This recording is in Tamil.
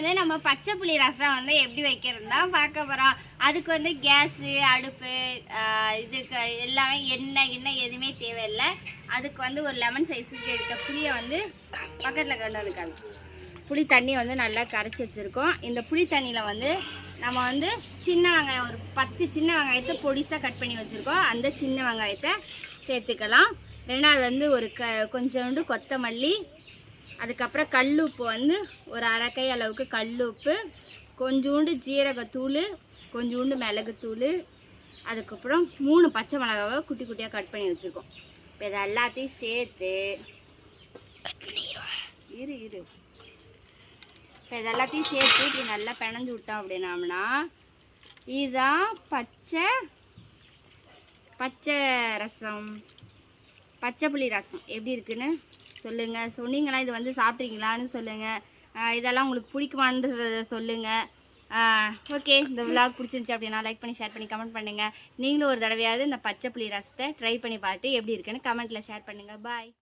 வந்து நம்ம பச்சை புளி ரசம் வந்து எப்படி வைக்கிறது தான் பார்க்க போகிறோம் அதுக்கு வந்து கேஸு அடுப்பு இதுக்கு எல்லாமே எண்ணெய் எண்ணெய் எதுவுமே தேவையில்லை. அதுக்கு வந்து ஒரு லெமன் சைஸுக்கு எடுத்த புளியை வந்து பக்கத்தில் கொண்டு இருக்காங்க புளி தண்ணி வந்து நல்லா கரைச்சி வச்சுருக்கோம். இந்த புளி தண்ணியில் வந்து நம்ம வந்து சின்ன வெங்காயம் ஒரு பத்து சின்ன வெங்காயத்தை பொடிசாக கட் பண்ணி வச்சுருக்கோம். அந்த சின்ன வெங்காயத்தை சேர்த்துக்கலாம். ரெண்டாவது வந்து ஒரு க கொஞ்சோண்டு கொத்தமல்லி அதுக்கப்புறம் கல் உப்பு வந்து ஒரு அரைக்கை அளவுக்கு கல் உப்பு கொஞ்சோண்டு ஜீரகத்தூள் கொஞ்சோண்டு மிளகுத்தூள் அதுக்கப்புறம் மூணு பச்சை மிளகாவை குட்டி குட்டியாக கட் பண்ணி வச்சுருக்கோம். இப்போ இதை எல்லாத்தையும் சேர்த்து இரு இரு. இப்போ இது எல்லாத்தையும் சேர்த்து இப்படி நல்லா பிணைஞ்சு விட்டோம் அப்படின்னம்னா இதுதான் பச்சை பச்சை ரசம் பச்சை புளி ரசம் எப்படி இருக்குன்னு சொல்லுங்கள் சொன்னீங்களா இது வந்து சாப்பிட்றீங்களான்னு சொல்லுங்கள் இதெல்லாம் உங்களுக்கு பிடிக்குமான்றத சொல்லுங்கள் ஓகே இந்த விளாக் பிடிச்சிருந்துச்சி அப்படின்னா லைக் பண்ணி ஷேர் பண்ணி கமெண்ட் பண்ணுங்கள் நீங்களும் ஒரு தடவையாவது இந்த பச்சை புளி ரசத்தை ட்ரை பண்ணி பார்த்து எப்படி இருக்குன்னு கமெண்ட்டில் ஷேர் பண்ணுங்கள் பாய்